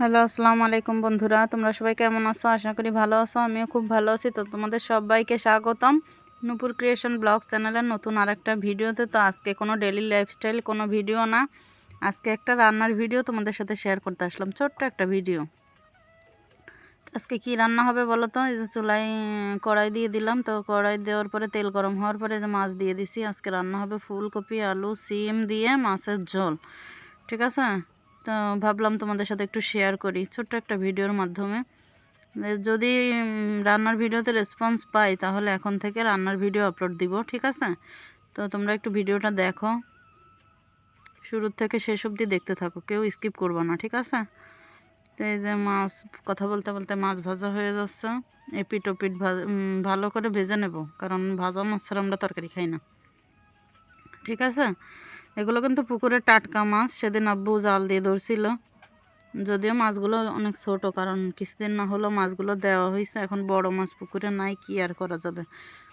Hello, আসসালামু আলাইকুম বন্ধুরা। তোমরা সবাই কেমন আছো? আশা করি ভালো আছো, আমিও খুব ভালো আছি। তো তোমাদের সবাইকে স্বাগতম নূপুর ক্রিয়েশন ব্লগ চ্যানেলের নতুন আরেকটা ভিডিওতে। তো আজকে কোনো ডেলি লাইফস্টাইল কোনো ভিডিও না। আজকে একটা রান্নার ভিডিও তোমাদের সাথে শেয়ার করতে আসলাম, ছোট্ট একটা ভিডিও আজকে কি রান্না হবে বলো তো? এই যে চুলাই কড়াই দিয়ে দিলাম। তো কড়াই দেওয়ার পরে তেল গরম হওয়ার পরে যে মাছ দিয়ে দিছি। আজকে রান্না হবে ফুলকপি, আলু, সিম দিয়ে মাছের ঝোল। ঠিক আছে? তো ভাবলাম তোমাদের সাথে একটু শেয়ার করি, ছোট্ট একটা ভিডিওর মাধ্যমে। যদি রান্নার ভিডিওতে রেসপন্স পাই, তাহলে এখন থেকে রান্নার ভিডিও আপলোড দিব, ঠিক আছে? তো তোমরা একটু ভিডিওটা দেখো। শুরুর থেকে শেষ অবধি দেখতে থাকো, কেউ স্কিপ করব না, ঠিক আছে? তো এই যে মাছ, কথা বলতে বলতে মাছ ভাজা হয়ে যাচ্ছে। এপিট ওপিট ভালো করে ভেজে নেব, কারণ ভাজা মাছ ছাড়া আমরা তরকারি খাই না। ঠিক আছে? এগুলো কিন্তু পুকুরের টাটকা মাছ, সেদিন আব্বু জাল দিয়ে ধরছিল। যদিও মাছগুলো অনেক ছোট, কারণ কিছুদিন না হলেও মাছগুলো দেওয়া হয়েছে। এখন বড় মাছ পুকুরে নাই, কি আর করা যাবে?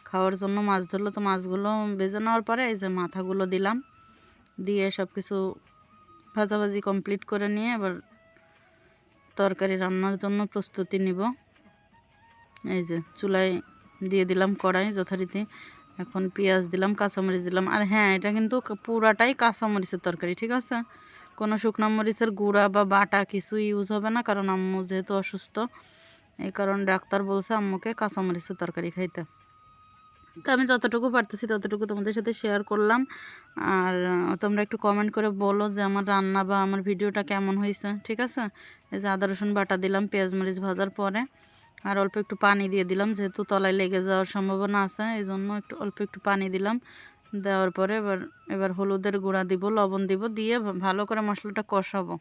খাওয়ার জন্য মাছ ধরলো, তো মাছগুলো বেজে নেওয়ার পরে এই যে মাথাগুলো দিলাম। দিয়ে সব কিছু ভাজাভাজি কমপ্লিট করে নিয়ে এবার তরকারি রান্নার জন্য প্রস্তুতি নিব। এই যে চুলায় দিয়ে দিলাম কড়াই যথারীতি। এখন পেঁয়াজ দিলাম, কাঁচামরিচ দিলাম। আর হ্যাঁ এটা কিন্তু পুরাটাই কাঁচামরিচের তরকারি, ঠিক আছে? কোনো শুকনো মরিচের গুঁড়া বা বাটা কিছু ইউজ হবে না, কারণ আম্মু যেহেতু অসুস্থ, এই কারণে ডাক্তার বলছে আম্মুকে কাঁচামরিচের তরকারি খাইতে। তো আমি যতটুকু পারতেছি ততটুকু তোমাদের সাথে শেয়ার করলাম। আর তোমরা একটু কমেন্ট করে বলো যে আমার রান্না বা আমার ভিডিওটা কেমন হয়েছে ঠিক আছে? এই যে আদা রসুন বাটা দিলাম, পেঁয়াজ মরিচ ভাজার পরে। আর অল্প একটু পানি দিয়ে দিলাম, যেহেতু তলায় লেগে যাওয়ার সম্ভাবনা আছে এই জন্য একটু অল্প একটু পানি দিলাম। দেওয়ার পরে এবার এবার হলুদের গুঁড়া দিব, লবণ দিব, দিয়ে ভালো করে মশলাটা কষাবো।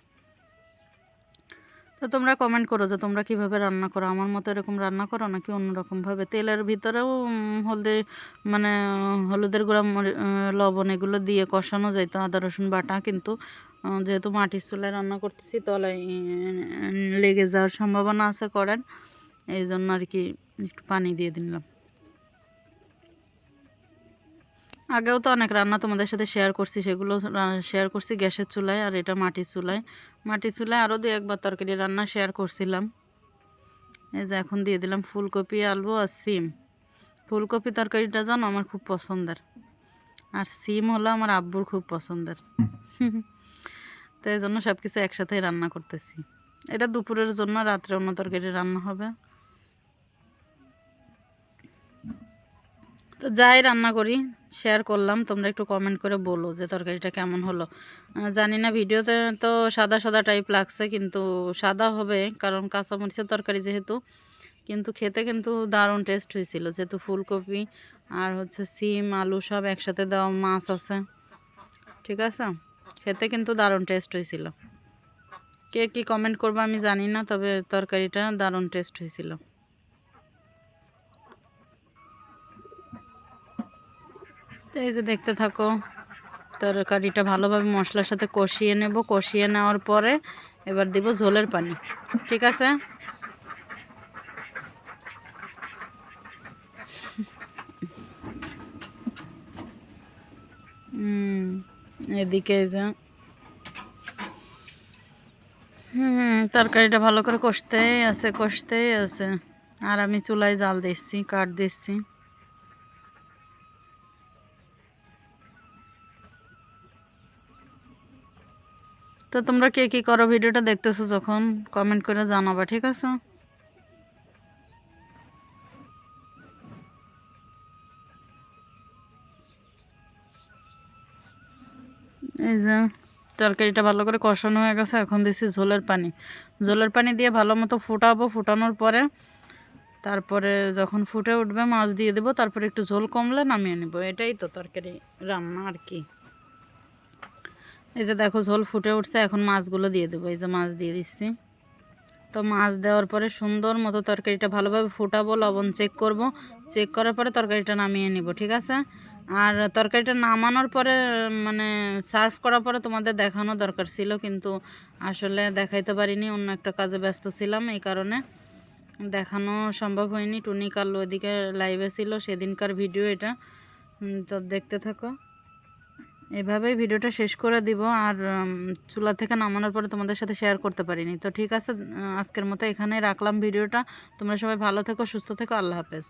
তো তোমরা কমেন্ট করো যে তোমরা কীভাবে রান্না করো? আমার মতো এরকম রান্না করো নাকি অন্যরকমভাবে? তেলের ভিতরেও হলদে মানে হলুদের গুঁড়া লবণ এগুলো দিয়ে কষানো যাইতো আদা, রসুন, বাটা কিন্তু যেহেতু মাটির চুলায় রান্না করতেছি, তলায় লেগে যাওয়ার সম্ভাবনা আছে করেন এই জন্য আর কি একটু পানি দিয়ে দিলাম। আগেও তো অনেক রান্না তোমাদের সাথে শেয়ার করছি, সেগুলো শেয়ার করছি গ্যাসের চুলায় আর এটা মাটির চুলায়। মাটির চুলায় আরও দু একবার তরকারি রান্না শেয়ার করছিলাম। এই যে এখন দিয়ে দিলাম ফুলকপি, আলু আর সিম। ফুলকপি তরকারিটা জানো আমার খুব পছন্দের। আর সিম হলো আমার আব্বুর খুব পছন্দের। তো এই জন্য সব কিছু একসাথেই রান্না করতেছি। এটা দুপুরের জন্য, রাত্রে অন্য তরকারি রান্না হবে। তো যাই রান্না করি শেয়ার করলাম, তোমরা একটু কমেন্ট করে বলো যে তরকারিটা কেমন হলো। জানি না, ভিডিওতে তো সাদা সাদা টাইপ লাগছে, কিন্তু সাদা হবে, কারণ কাঁচামরিচের তরকারি যেহেতু, কিন্তু খেতে কিন্তু দারুণ টেস্ট হয়েছিল। যেহেতু ফুলকপি আর হচ্ছে সিম, আলু সব একসাথে দেওয়া মাছ আছে, ঠিক আছে? খেতে কিন্তু দারুণ টেস্ট হয়েছিল। কে কি কমেন্ট করবে আমি জানি না, তবে তরকারিটা দারুণ টেস্ট হয়েছিল। তো এই যে দেখতে থাকো, তরকারিটা ভালোভাবে মশলার সাথে কষিয়ে নেব। কষিয়ে নেওয়ার পরে এবার দিব ঝোলের পানি। ঠিক আছে? এদিকে যে। হুম, তরকারিটা ভালো করে কষতেই আছে কষতেই আছে। আর আমি চুলায় জাল দিচ্ছি কাঠ দিচ্ছি। তো তোমরা কে কী করো? ভিডিওটা দেখতেছো যখন কমেন্ট করে জানাবা, ঠিক আছে? এই যে, তরকারিটা ভালো করে কষানো হয়ে গেছে, এখন দিছি ঝোলের পানি। ঝোলের পানি দিয়ে ভালো মতো ফুটাবো, ফুটানোর পরে, তারপরে যখন ফুটে উঠবে, মাছ দিয়ে দেবো, তারপরে একটু ঝোল কমলে নামিয়ে নেব। এটাই তো তরকারি রান্না আর কি। এই যে দেখো ঝোল ফুটে উঠছে, এখন মাছগুলো দিয়ে দেবো। এই যে মাছ দিয়ে দিচ্ছি। তো মাছ দেওয়ার পরে সুন্দর মতো তরকারিটা ভালোভাবে ফুটাবো, লবণ চেক করব। চেক করার পরে তরকারিটা নামিয়ে নিব, ঠিক আছে? আর তরকারিটা নামানোর পরে মানে সার্ভ করার পরে তোমাদের দেখানো দরকার ছিল, কিন্তু আসলে দেখাইতে পারিনি। অন্য একটা কাজে ব্যস্ত ছিলাম, এই কারণে দেখানো সম্ভব হয়নি। টুনি কাল ওইদিকে লাইভে ছিল, সেদিনকার ভিডিও এটা। তো দেখতে থাকো। এভাবেই ভিডিওটা শেষ করে দিব আর চুলা থেকে নামানোর পরে তোমাদের সাথে শেয়ার করতে পারিনি। তো ঠিক আছে আজকের মতো এখানেই রাখলাম ভিডিওটা। তোমরা সবাই ভালো থেকো, সুস্থ থেকো, আল্লাহ হাফেজ।